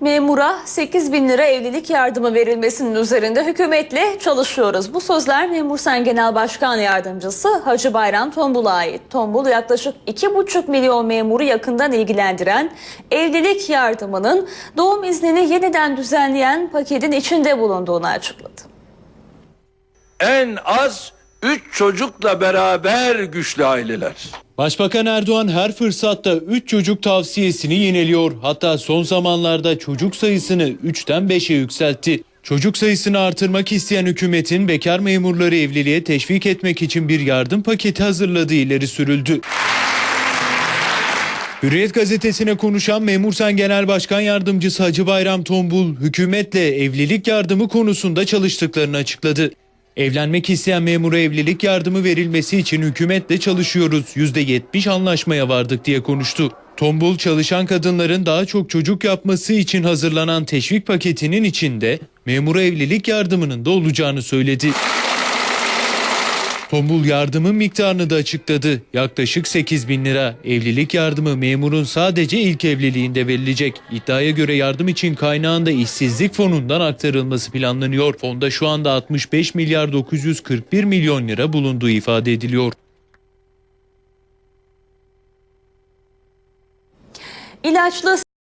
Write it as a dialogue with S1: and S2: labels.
S1: Memura 8 bin lira evlilik yardımı verilmesinin üzerinde hükümetle çalışıyoruz. Bu sözler Memur Sen Genel Başkan Yardımcısı Hacı Bayram Tombul'a ait. Tombul yaklaşık 2,5 milyon memuru yakından ilgilendiren evlilik yardımının doğum iznini yeniden düzenleyen paketin içinde bulunduğunu açıkladı.
S2: En az 3 çocukla beraber güçlü aileler.
S3: Başbakan Erdoğan her fırsatta 3 çocuk tavsiyesini yeniliyor. Hatta son zamanlarda çocuk sayısını 3'ten 5'e yükseltti. Çocuk sayısını artırmak isteyen hükümetin bekar memurları evliliğe teşvik etmek için bir yardım paketi hazırladığı ileri sürüldü. Hürriyet gazetesine konuşan Memur Sen Genel Başkan Yardımcısı Hacı Bayram Tombul, hükümetle evlilik yardımı konusunda çalıştıklarını açıkladı. Evlenmek isteyen memura evlilik yardımı verilmesi için hükümetle çalışıyoruz. %70 anlaşmaya vardık diye konuştu. Tombul çalışan kadınların daha çok çocuk yapması için hazırlanan teşvik paketinin içinde memura evlilik yardımının da olacağını söyledi. Tombul yardımın miktarını da açıkladı. Yaklaşık 8 bin lira. Evlilik yardımı memurun sadece ilk evliliğinde verilecek. İddiaya göre yardım için kaynağın da işsizlik fonundan aktarılması planlanıyor. Fonda şu anda 65 milyar 941 milyon lira bulunduğu ifade ediliyor.
S1: İlaçlı